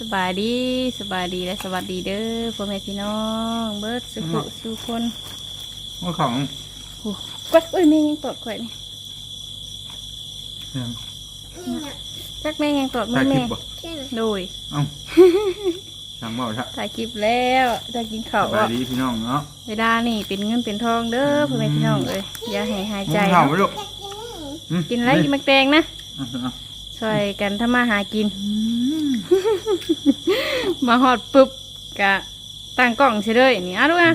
สบายดีสบายดีและสวัสดีเด้อพ่อแม่พี่น้อง เบิร์ดสุขุสุคนว่าของโอ้กวัดเอ้ยแม่ยังตอดข่อยนี่ยังจักแม่ยังตอดมืถ่าอยคลิแม่ปบ่โดยเอ้าสั่งบ่ครับถ่ายคลิปแล้วจะกินข้าวสบายอะดีพี่น้องเนาะเวลานี่เป็นเงินเป็นทองเด้อพ่อแม่พี่น้องเอ้ยอย่าให้หายใจเข่าเนาะไหมลูกกินอะไรกินแมกแตงนะเอาเอาช่วยกันทำมาหากิน มาหอดปุ๊บกะตั้งกล้องเฉยเลยนี่อะดูนะ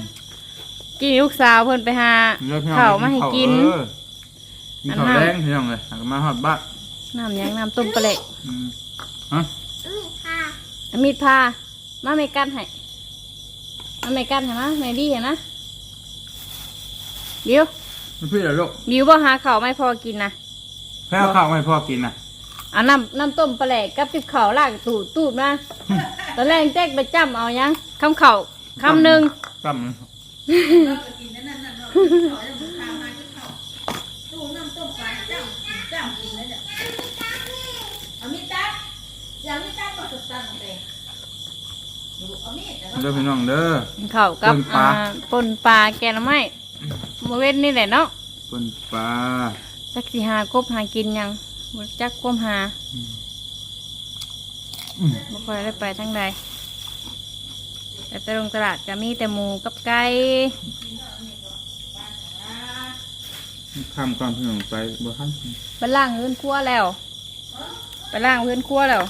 กินลูกสาวเพิ่นไปหาเลิกพี่น้องข้าวมาให้กินเออกินข้าวอันนั้นแดงพี่น้องเลยหักมาหอดบ้านน้ำหยังน้ำต้มปลาเละอืมฮะเอามีดพามาไม่กันให้มาไม่กันให้มาไม่ดีเห็นนะบิวมันพี่เหรอลูกบิวบ่หาข้าวไม่พอกินนะแพ้เอาข้าวมาให้พ่อกินนะ เอาน้ำน้ำต้มปลาแหลกกับติบข้าวล่างตูดตูดมาตอนแรกแจ๊กไปจ้ำเอายังคำเข่าวคำหนึ่งตั้มเอามีดตัดอย่ามีดตัดก็สุดตัดเลยดูเอามีดเด้อพี่น้องเด้อข้าวกับป่นปลา อ่าป่นปลาแกงหน่อไม้โมเว้นนี่แหละเนาะปนปลาจักสิหากบหากินยัง บ่จักความหาอืมบ่ค่อยได้ไปทั้งใดแต่ไปลงตลาดก็มีแต่หมูกับไก่ข้ามก่อนพี่น้องไปบ่ทันไปล่างเพื่อนครัวแล้ว ไปล่างเพื่อนครัวแล้ว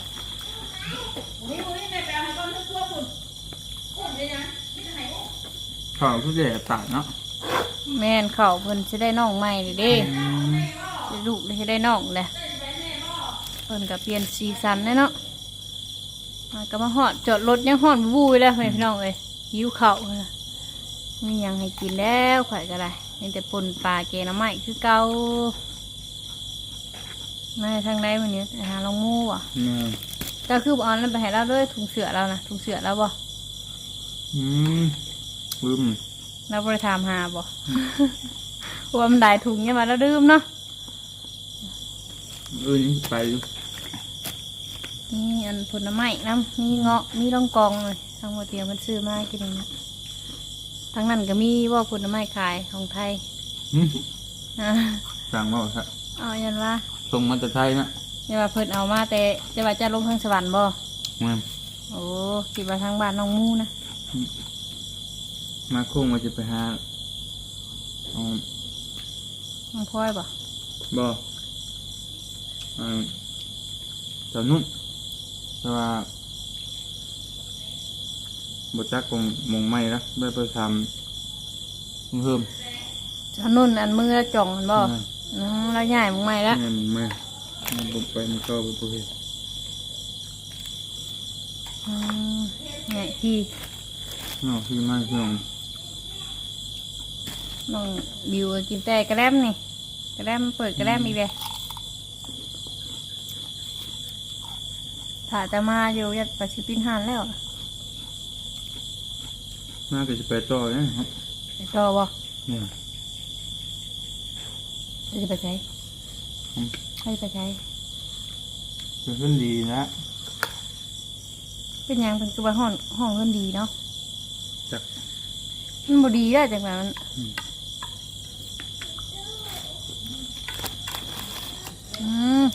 นี่มึงนี่แม่ไปเอาให้ก้อนทั่วคุณคุณเลยนะไม่ได้ให้ข้าวทุกแย่ตายเนาะแม่นเขาเพิ่นจะได้น้องใหม่เด้เด้อืมได้ลูกได้ได้น้องเลย เพิ่นก็เปลี่ยนสีสันแน่เนาะมาก็มาหอดจอดรถยังหอดบู้ยแล้วพี่น้องเอ้ยหิวข้าวเลยมีหยังให้กินแล้วข่อยก็ได้มีแต่ปนปลาเกน้ำไม้คือเก่ามาทางใดวันนี้ไปหาลองงูอะเนี่ยเจ้าคือบ่เอนนั้นไปให้เราด้วยถุงเสือเรานะถุงเสือเราบ่อืมลืมเราบริถามหาบ่ว่ามันได้ถุงเนี่ยมาแล้วลืมเนาะเออนี่ไป อยู่นี่อันผลไม้น้ำมีเงาะมีรองกองเลยทางวัเตียมันซื้อมากินเองนะทางนั้นก็มีว่าผลไม้ขายของไทยอืมอ่าสั่งบ่ครับเอายันว่าส่งมาจากไทยนะอย่าว่าเพิ่นเอามาแต่จะว่าจะลงทางสวรรค์บ่มาโอ้คิดว่าทางบ้านน้องมูนะมาโค้งมาจะไปหาเอาน้องพลอยบ่บ่เออเจ้านุ่น แต่ว่าบจักคงมงไม่ละได้ไปทำเพิ่มเจ้านุ่นอันมือละจ่องมันบ่เอออืมแล้วใหญ่มึงใหม่ละเนี่ยมันไม่มันบุกไปมันก็บุกไปอืมใหญ่ที่เนาะที่ไม่ที่น้องน้องบิวกินแต่กระแลมนี่กระแลมเปิดกระแลมอีกเลยาจะมาอยู่ยัดไปชิปินหันแล้วน่าจะไปต่อเนี่ยครับไปต่อบ่เนี่ยจะไปใช้ให้ไปใช้จะขึ้นดีนะ เป็นยังเป็นตัวห้องห้องเงินดีเนาะจักมันบดีได้จังหวะมัน อืม อืม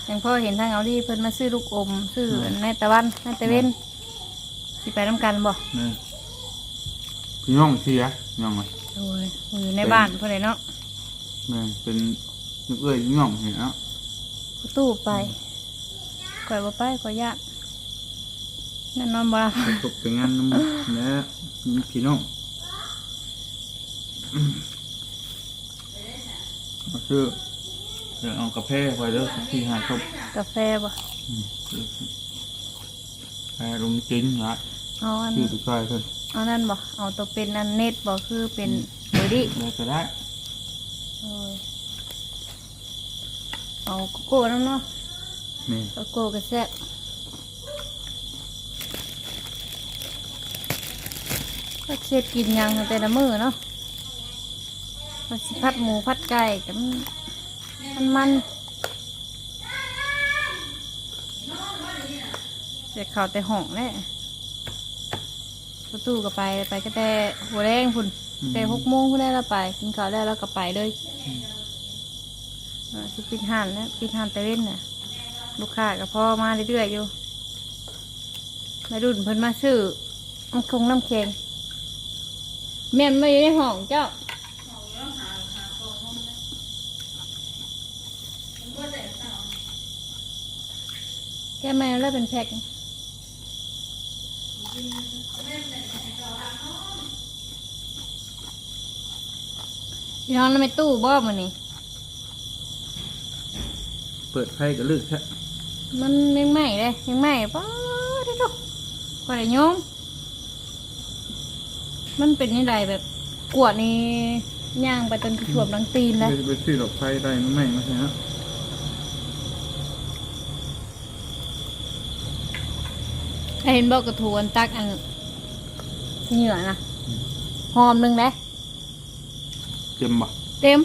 อ ย่างพ่อเห็นทางเอาดีเพิ่นมาซื้อลูกอมซื้ออันในตะวันในตะเวนสิไปน้ำกันบ่เนี่ยพี่น้องเสียน้องไงโอ้ยอยู่ในบ้านเพื่อนเลยเนาะแม่นเป็นนึกเอ้ยพี่น้องเห็นเนาะประตู้ไปก่อยบ่ไปก่อยยากนั่นนอนบ่ไปตกไปงานน้ำแล้วพี่น้องอืมมาซื้อ เดี๋ยวเอากาแฟไว้เด้อที่หาชอบกาแฟบ่แฟลมจิ้นละเอาอันชื่อตุ๊กตาเพิ่นเอานั่นบ่เอาตัวเป็นอันเน็ตบ่คือเป็นเบอร์ดี้ได้ก็ได้โอ้ยเอาโกโก้น้ำเนาะนี่โกโก้กระแซ่บก็เช็ดกินหยังแต่ละมื้อเนาะก็สิพัดหมูพัดไก่กับ มันมันจะเข้าแต่ห้องแหละประตูก็ไปไปก็แต่หัวแรงพุ่นแต่หกโมงพุ่นได้แล้วไป กินข้าวได้แล้วก็ไปเลยอ่าสิปิดหันแล้วปิดหันแต่เว้นน่ะ ลูกค้าก็พอมาเรื่อยๆอยู่มารุ่นเพิ่นมาซื้อน้ำคงน้ำแข็งแม่นมาอยู่ในห้องเจ้า แกมาแล้วเป็นแพ็คพี่น้องนั่นไม่ตู้บ่มันนี่เปิดไฟก็ลึกแท้มันยังใหม่เลยยังใหม่ป้าที่ทุกก็ได้โยมมันเป็นยังไงแบบกวดนี่ย่างไปจนถ่วมหลังตีนแล้ว ไปไปซื้อดอกไฟได้มันไม่มาใช่ฮะ เห็นบอกกระทวนตักอันเหงื่อนะหอมหนึ่งเลยเต็มบ่เต็ม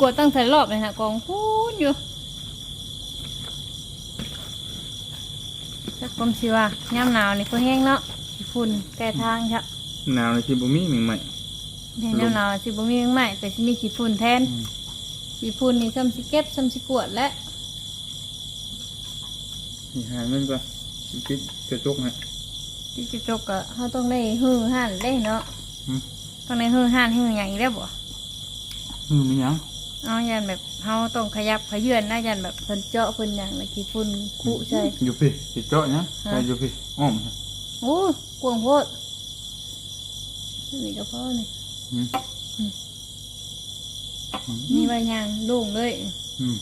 กวดตั้งแต่รอบเลยนะกองพูดอยู่จักกลมชีว่าย่ำหนาวนี่ก็แห้งเนาะขี้ฝุ่นแก่ทางครับหนาวในที่บ่มีหนึ่งใหม่แห้งย่ำหนาวสิบ่มีใหม่แต่สิมีขี้ฝุ่นแทนขี้ฝุ่นนี่ซ้ำสิเก็บซ้ำสิกวดและนี่หาเงินก่อน คิดกระจกฮะที่จะจกก็เขาต้องได้หื้อห่านได้เนาะอืมต้องได้หื้อห่านหื้ออย่างอีกแล้วบ่อืมมีหยังเอายันแบบเขาต้องขยับขยื่นนะยันแบบเพิ่นเจาะเพิ่นอย่างละขี้ฝุ่นคุใช่ อยู่พี่สิเจาะหยังฮะ ไปอยู่พี่อ้อมฮะโอ้ยกวางโพดนี่ก็พอนี่อืมอืมนี่ใบยางโล่งเลยอืม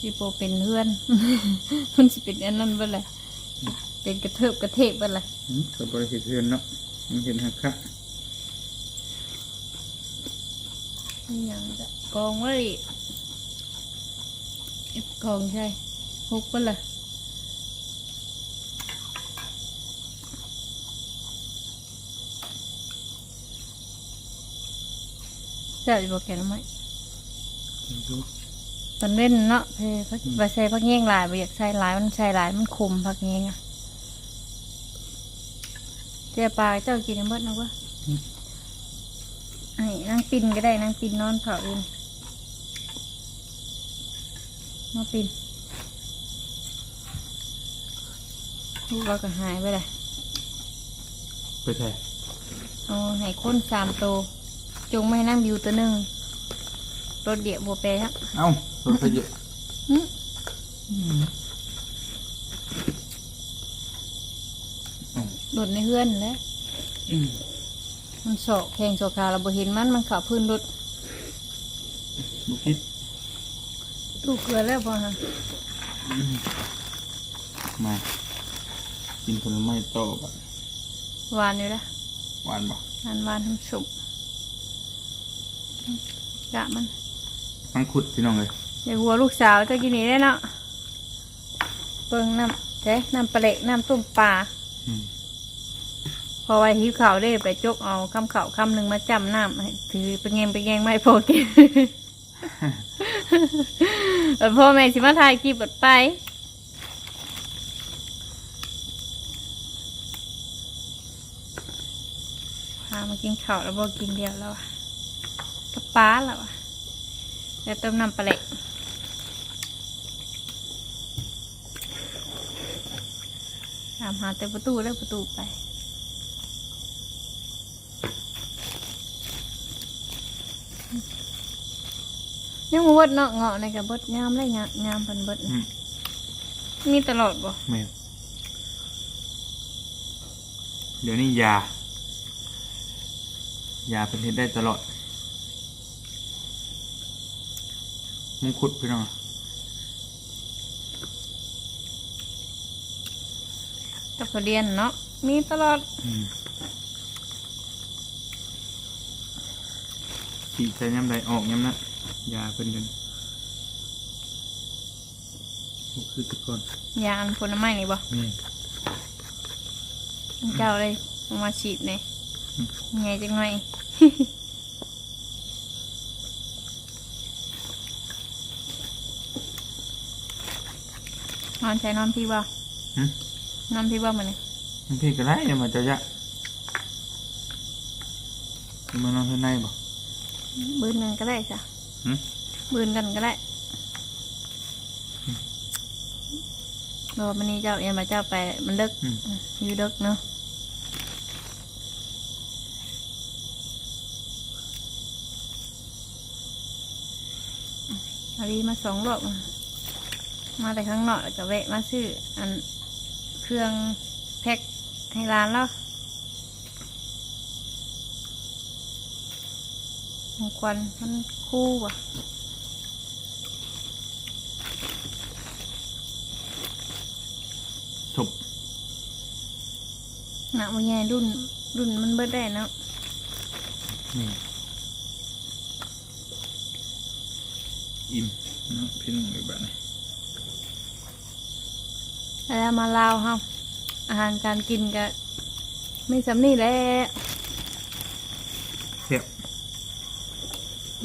สิโปเป็นเพื่อน มันสิเป็นอันนั้นเบ่เลยเป็นกระเทิบกระเทบเบ่เลยอืมก็บริเห็นเทือนเนาะมันเห็นหักคะนี่ยังจะกองไว้เอ็ดกองใช่ฮุกเบ่เลยเจ้าจะบอกแกทำไม มันเล่นเนาะเพพักไปใส่พักเงี้ยงหลายไปอยากใส่หลายมันใส่หลายมันคมพักเงี้ยงอะเจ้าปลาเจ้ากินในเบิดนะวะไอ้นั่งปินก็ได้นั่งปินนอนเผาเองมาปินลูกเราก็หายไปเลยไปแท้เอาให้คนสามโตวจงไม่ให้นั่งบิวตัวหนึ่งรถเดียวบัวแปรครับเอ้า รถไฟเยอะหึอืมโดดในเฮือนแหล้วอืมมันโศกแข่งโศกขาเราบ่เห็นมันมันเขับพื้นรถบุคิดตู้เกลือแล้วพอฮะมา กินผลไม้โตอบ่ะหวานอยู่ละหวานบ่หวานหวานทำสุกกะมัน มังคุดพี่น้องเลย เดี๋ยวหัวลูกสาวจะกินนี่ได้เนาะเปิงน้ำเจ๊น้ำปลาเละน้ำต้มปลาอืมพอไว้หิวข่าวได้ไปจกเอาคำข่าวคำหนึ่งมาจำน้ำให้ถือไปแงงไปแงงไม่พอกินเออพ่อแม่สิมาถ่ายคลิปเบดไปพามากินข้าวแล้วบอกินเดียวแล้วอะกับป้าแล้วอะแล้วต้มน้ำปลาเล็ก ถามหาแต่ประตูแล้วประตูไปยังมาเบดเนาะเงาะในกับเบดงามเลยงามงามเพันเบดอืมมีตลอดบ่แม่นเดี๋ยวนี้ยา ยาเป็นเฮ็ดได้ตลอดมังคุดพี่น้อง กับกระเดียนเนาะมีตลอดอืมสีใส่ย้ำใดออกย้ำนะยาเป็นกันโอ้คือทุกคนยาอันผลไม้นี่บ่นี่เจ้าเลยเอามาฉีดเนี่ยอืมใหญ่จังหน่อยนอนใช้นอนพี่บ่ หึนอนพี่บ่มันนี่มันพี่ก็ได้เนี่ยมันจะยะมันนอนข้างในบ่บืนกันก็ได้จ้ะหึบืนกันก็ได้รอมันนี้เจ้าเอ็นมาเจ้าไปมันเลิกอืมอยู่เลิกเนาะอารีมาสองรอบอะมาแต่ข้างนอกแล้วก็แวะมาซื้ออันเค รื่อง แพ็คให้ร้านแล้วของควันมันคู่ว่ะศพหนักมันใหญ่รุ่น รุ่นมันเบิดได้เนาะนี่อิ่มเนาะพี่น้องอีกแบบนี้ แล้วมาลาวเฮาอาหารการกินก็ไม่สำนี่แหละเสียบ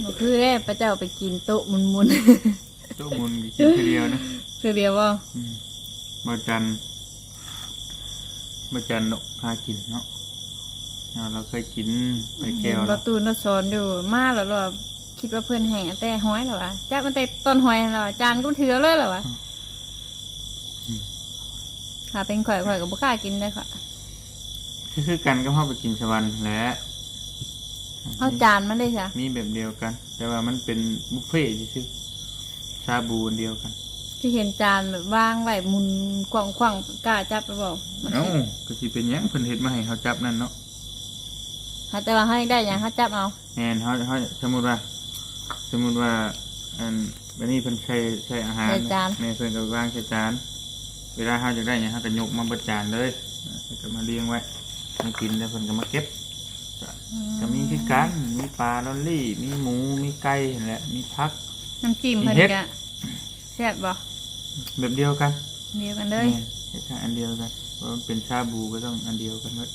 บ่คือแรกพระเจ้าไปกินโต๊ะมุนมุนโต๊ะมุนกินทีเดียวนะๆ คือเดียวว่าอืมมาจันมาจันเนาะพากินเนาะอ่าเราเคยกินไปแก้วปแล้ระวตูนสอนอยู่มาแล้วเราคิดว่าเพื่อนแห่แต่ห้อยแล้ววะจับมันแต่ต้นห้อยแล้ววะจานก็ถือเลยแล้ววะ ถ้าเป็นข่อยข่อยก็บ่กล้ากินได้ค่ะคือกันก็เข้าไปกินสวรรค์แหละเอาจานมันได้จ้ะมีแบบเดียวกัน แต่ว่ามันเป็นบุฟเฟ่ต์ชื่อชาบูอันเดียวกันที่เห็นจานแบบวางไว้หมุนกว้างๆกล้าจับไปบอกมันเอ้าสิก็สิเป็นหยังเพิ่นเฮ็ดมาให้เขาจับนั่นเนาะหาแต่ว่าให้ได้อย่างเขาจับเอาแม่นเขาเขาสมมุติว่า สมมุติว่า อันวันนี้เพิ่นใช้ใช้อาหารใส่จาน แม่เพิ่นก็วางใส่จาน เวลาเขาจะได้หยังเขาก็ยกมาบนจานเลยอ่าเพิ่นก็มาเรียงไว้มากินแล้วเพิ่นก็มาเก็บก็มีคือกันมีปลาลอลลี่ มีหมู มีไก่นั่นแหละ มีพัก น้ำจิ้มเพิ่นเฮ็ดก็แซ่บบ่แบบเดียวกัน เดียวกันเลยแม่นเฮ็ดทางอันเดียวกันเพราะมันเป็นชาบูก็ต้องอันเดียวกันหมด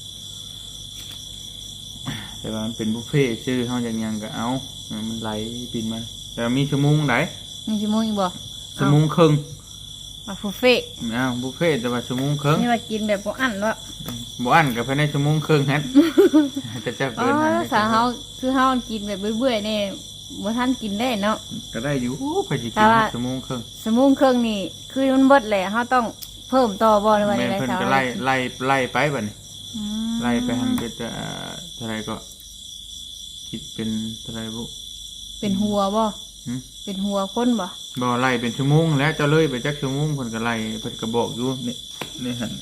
แต่ว่ามันเป็นบุฟเฟ่ต์ชื่อเขาอย่างยังก็เอาอ่ามันไหลบินมาแต่มีชั่วโมงไหนมีชั่วโมงอีกบ่ชั่วโมงครึ่ง มาบุฟเฟ่ต์อ้าวบุฟเฟ่ต์แต่ว่าชั่วโมงครึ่งนี่ว่ากินแบบบ่อั้นวะบ่อันกับภายในชั่วโมงครึ่งฮะ แต่จะอ๋อเกินนั้นสาเฮาคือเฮากินแบบเบื่อๆนี่บ่ทันกินได้เนาะ ก็ได้อยู่พอจะแต่กินว่า ชั่วโมงครึ่งสมุงเครื่องนี่คือมันเบิดแหละเฮาต้องเพิ่มต่อบ่ในวันแม่นี้นได้เพิ่นสาวก็ไล่ไล่ไล่ไปบัดนี้อืมไล่ไปหันก็จะเท่าไหรก็ คิดเป็นเท่าไหรบุเป็นหัวบ่หึ เป็นหัวคนบ่บ่ไล่เป็นชั่วโมงแล้วเจะเลยไปจักชั่วโมงเพิ่นก็ไล่เพิ่นก็บอกอยู่นี่นี่หัน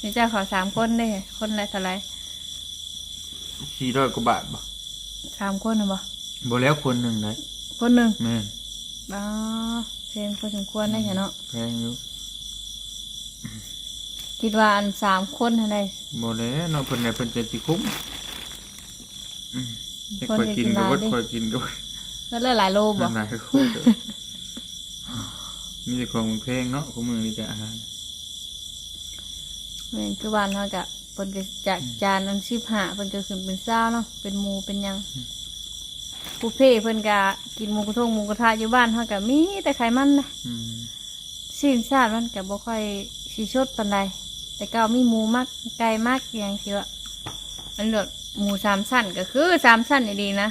นี่เจ้าขอสามคนเด้คนละเท่าไหร่สี่ร้อยกว่าบาทบ่สามคนน่ะบ่บ่แล้วคนหนึ่งเลยคนหนึงแม่นอ๋อเพลงพอสมควรได้เนาะแพงอยู่คิดว่าอันสามคนเท่าใดบ่แล้วเนาะเพิ่นได้เพิ่นจะสิคุ้มอืมให้คนข่อยจะกินกินก็หลายบ่ดิข่อยกินก็บ่ แล้วเหลือหลายโลบ่หลายคู่เด้อมีแต่ของแพงเนาะของมือนี่แต่อาหารแม่นคือบ้านเฮาก็เพิ่นก็จากจานนั้น15เพิ่นก็ขึ้นเป็น20เนาะเป็นหมูเป็นหยังผู้เพ่เพิ่นก็กินหมูกระทงหมูกระทะอยู่บ้านเฮาก็มีแต่ไขมันนะอืมสิ่งชาติมันก็บ่ค่อยสิชดปานใดแต่ก็มีหมูมักไก่มักอหย่างสิว่าอันเลือดหมูสามสั้นก็คือสามสั้นนี่ดีนะ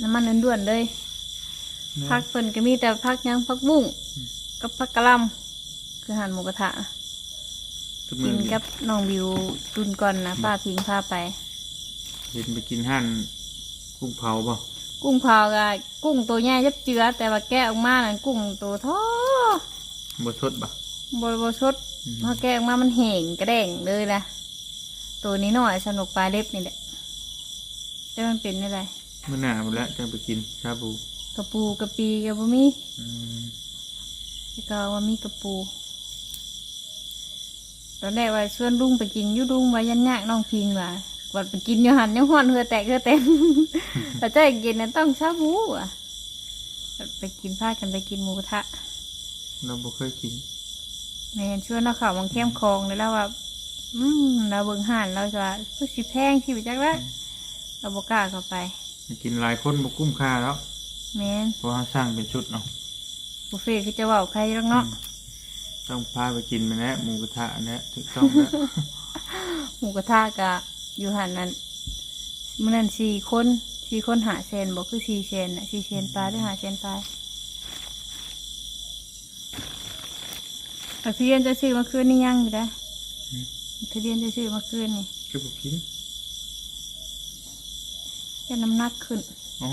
น้ำมันล้วนๆเลยพักเพิ่นก็มีแต่พักหยังพักบุ้งกับพักกะหลำคือหั่นหมูกระทะทุกมืกิอนกับน้องบิวตุนก่อนนะป้าพิงพาไป เห็นไปกินหั่นกุ้งเผาบ่กุ้งเผาก็กุ้งตัวใหญ่ยับเจือ แต่ว่าแกะออกมานั่นกุ้งตัวท้อบ่สดบ่บริบชดอืมพอแกะออกมามันแห้งกระแดงเลยแหละตัวนี้หน่อยสนุกปลายเล็บนี่แหละแต่มันเป็นอะไร มื้อหน้าหมดแล้วจังไปกินชาบูกระปูกระปีกระบมีอืมแล้วก็ว่ามีกระปูตอนแรกว่าชวนลุงไปกินอยุลุงว่ายันยากน้องพิงว่าวัดไปกินอยู่หันยังห้อนเหือแตกเหือเต็ม แต่ใจกินนั้นต้องชาบูอะไปกินพากันไปกินหมูกระทะ เราบ่เคยกินแม่นชวนเราเข่าวมังเข้มคลองเลยแล้วว่า อืมเราเบิ่งห่านเราจะว่าผู้สิแพงที่ไปจักแล้วเราบกล้าเข้าไป กินหลายคนบ่คุ้มค่าแล้วแม่นเพราะว่าสร้างเป็นชุดเนาะบุฟเฟ่ต์คือจะเว่าใครแล้วเนาะอต้องพาไปกินมาแล้วหมูกระทะเนี่ยถูกต้องแล้ว หมูกระทะกะอยู่หันนั้นมื่อนั้นสี่คนสี่คนหาเซนบอกคือสี่เซนน่ะสี่เซนปลาหรือหาเซนปลาแต่พี่เรียนจะซื้อมาคืนนี่ยังอยู่นะพี่เรียนจะซื้อมาคืนนี่ คือผมกิน แค่น้ำหนักขึ้น อ๋อ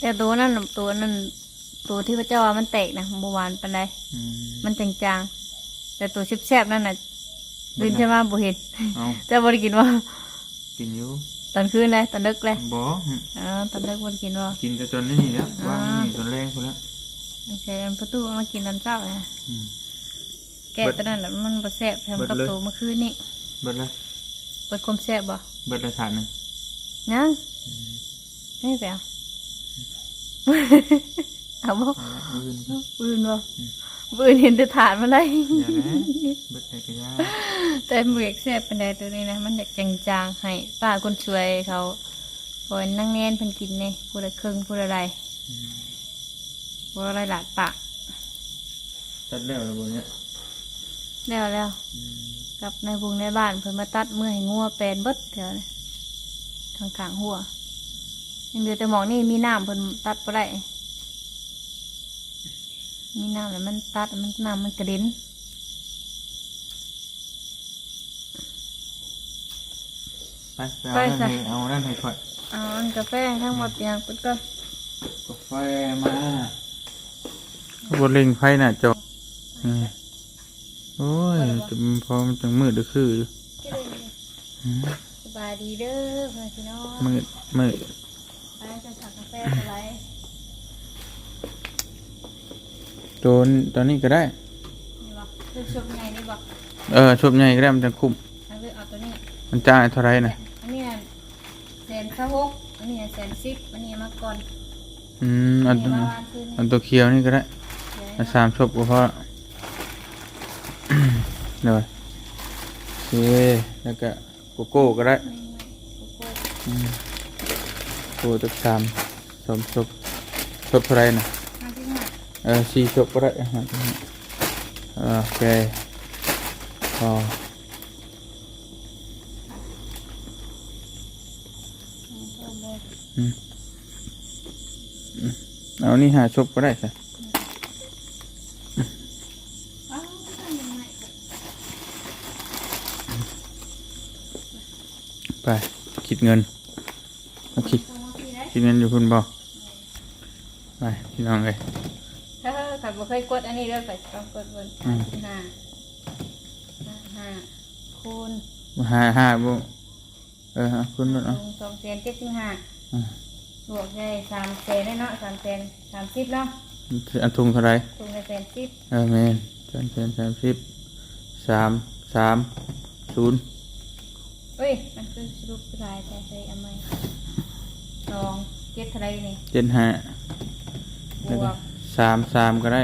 แต่ตัวนั้นน่ะตัวนั้นตัวที่พระเจ้าว่ามันแตกนะเมื่อวานปันไดอืม มันจางๆ แต่ตัวแซ่บๆนั่นน่ะลืนใช่ไหมบุเห็นเอาแต่บริกินว่า กินอยู่ตอนคืนเลยตอนดึกเลยบ่อ๋อตอนดึกบริกินว่า กินแต่ตอนนี้นี่แล้วว่างนี่ตอนแรงคนละไม่ใช่อันประตูเอามากินตอนเช้าเลย อืม แกะตอนนั้นแหละมันบ่แซ่บแถมเบิดกับเลย ตัวเมื่อคืนนี่เบิดเลยเปิดความแซ่บบ่เบิดละถาดหนึ่ง ยังไม่แปลเอาบ่เอาละมื้ออื่นก็ปืนบ่ปืนเห็นแต่ฐานมาเลยอย่าแล้วเบิดไหนก็ยาแต่เมือกแซ่บเป็นไดตัวนี้นะ มันอยากจางๆให้ป้าคนสวยเขาบอยนั่งแน่นเพิ่นกินนี่พูดละครึ่งพูดอะไรพูดอะไรหลาดปากตัดแล้วระบบเนี้ยแล้วแล้วกลับในบุงในบ้านเพิ่นมาตัดเมื่อให้งัวแปลนเบิดแถวนี้ ทางกลางหัว ยังเหลือแต่หมองนี่มีน้ำเพิ่นตัดบ่ได้ มีน้ำแล้วมันตัดมันน้ำมันกระเด็นไปไปเอานั่นให้เอานั่นให้ค่อยเอาอันกาแฟทั้งหมดอย่างปุ๊ดก็กาแฟมาบนเล็งไฟน่ะจออืมโอ้ยแต่มันพอมันจังมืดเด้อคืออยู่ อืมส บายดีเด้อเพื่อนพี่น้องมืดมืดไปจะสั่งกาแฟอะไรโจนตอนนี้ก็ได้ นี่บอกคือชุบไงนี่บอกเออชุบใหญ่ก็ได้มันจะคุ้ม เอาเลือกเอาตัวนี้ มันจ่ายเท่าไหรนะอันนี้น่ะแสนข้าวหกอันนี้น่ะแสนสิบอันนี้มาก่อนอืมอัอันนตัวนี้มาวางคืนอันตัวเขียวนี่ก็ได้เดี๋ยวอันสามชบก็พอละ เดี๋ยวโอเคแล้วก็ โกโก้ก็ได้นี่โกโก้อืมโกโก้ตักสามสมชบชบเท่าไหรนะห้าสิบห้าเออสี่ชบก็ได้ฮะโอเคพอเอาเลยเอานี่หาชบก็ได้สิเอาทำยังไง ไปคิดเงินเอาคิดเอามาพี่ได้คิดเงินอยู่คุณบอไปพี่น้องเลยถ้าขับบ่เคยกดอันนี้เด้อไปต้องกดบนอืมห้าห้าห้าคูณห้าห้าบุเออเอาคุณนู่นลเอางสองแสนเจ็ดสิบห้าอ่าบวกได้สามแสนได้เนาะสามแสนสามสิบเนาะอันทุงเท่าไหรตรงในแสนสิบเออเมนสามสามสามสิบสามสามศูนย์ เอ้ย มันคือสรุปลายแต่ใส่เอาไหมสองเจ็ดเท่าไรนี่เจ็ดห้าบแล้ววก็กสามสามก็ได้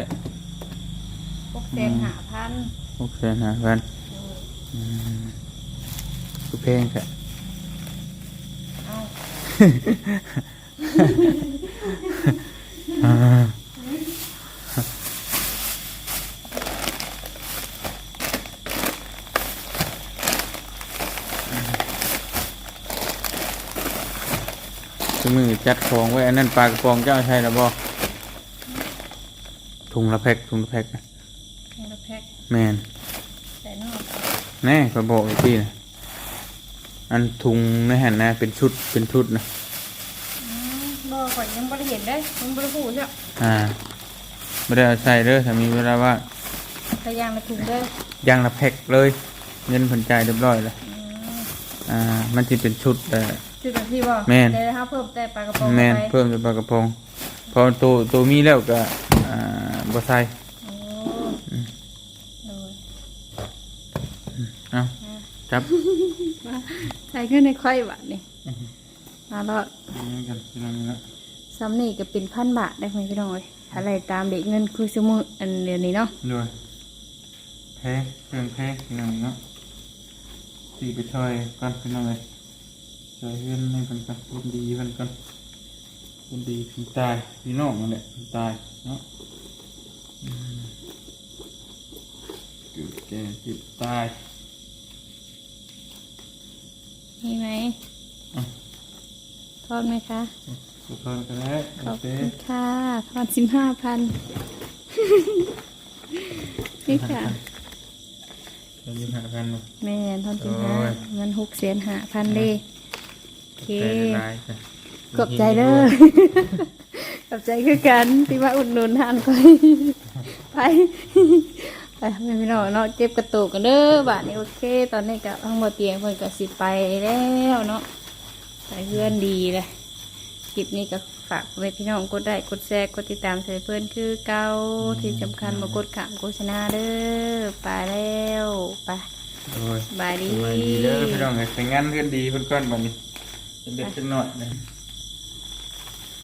หกแสนห้าพันหกแสนห้าพันคือเพลงแค่เอา อ่าคือมือ จัดของไว้อันนั้นปลากระป๋องเจ้าใช่หรือบ่ถุงละแพ็กถุงละแพ็กนะเงินละแพ็คแมนแต่นอกแน่ขอบอกอีกทีนะอันถุงในแห่นนะเป็นชุดเป็นชุดนะอืมบ่ก่อนยังบ่ได้เห็นได้ยังบ่ได้พูดใช่อ่าไม่ได้เอาใส่เด้อถ้ามีเวลาว่าพยายามมาถุงเด้อยางละแพ็กเลย เงินผลจ่ายเรียบร้อยแล้วอืมอ่ามันจะเป็นชุดแต่ จุดแบบที่บ่แม่นได้แล้วครับเพิ่มแต่ปลากระป๋องแมนไปเพิ่มเป็นปลากระพงพอตัวตัวมีแล้วก็อ่าบ่ใส่โอ้โดยเอาจับใส่ขึ้นในไข่บาทนี่มาแล้วนี่กันพี่น้องนี่ละซ้ำนี่ก็เป็นพันบาทได้ไหมพี่น้องเอ้ยอะไรตามเด็กเงินคือสมุอันเดียวนี้เนาะด้วยแพ้เครื่องแพ้พี่น้องนี่เนาะตีไปช่วยกันพี่น้องเล ยช่วยเพื่อนให้กันกันคนดีเพื่อนกันคนดีถึงตายพี่น้องนั่นแหละถึงตายเนาะอืมก่เจ็บตายมีไหมอะทอดไหมคะสุพรรณก็ได้ขโออบเคคุณค่ะทอดสิบห้าพันนี่ค่ะเรายิ้มหากันเนาะแม่นทอนสิบโอ้ห้ายมันหกเสียนหาพันเด้โอ เคใจละลายจ้ะขอบใจเด้อขอบใจคือกันที่มาอุดหนุนทานก่อยไปไปไม่พี่น้องเนาะเจ็บกระตุกกันเด้อบาทนี้โอเค ตอนนี้ก็ห้องบ่เตียงเพิ่นก็สิไปแล้วเนาะไปเพื่อนดีเลยคลิปนี้ก็ฝากไว้พี่น้องกดไลค์กดแชร์กดติดตามใส่เพื่อนคือเก่าที่สำคัญมากดขามโฆษณาเด้อไปแล้วไป โอ้ยบายดี สบายดีเด้อพี่น้องเอ้ยไปงานเพื่อนดีเพื่อนก้อนบัดนี้ เป็นเด็กจังหน่อยนะ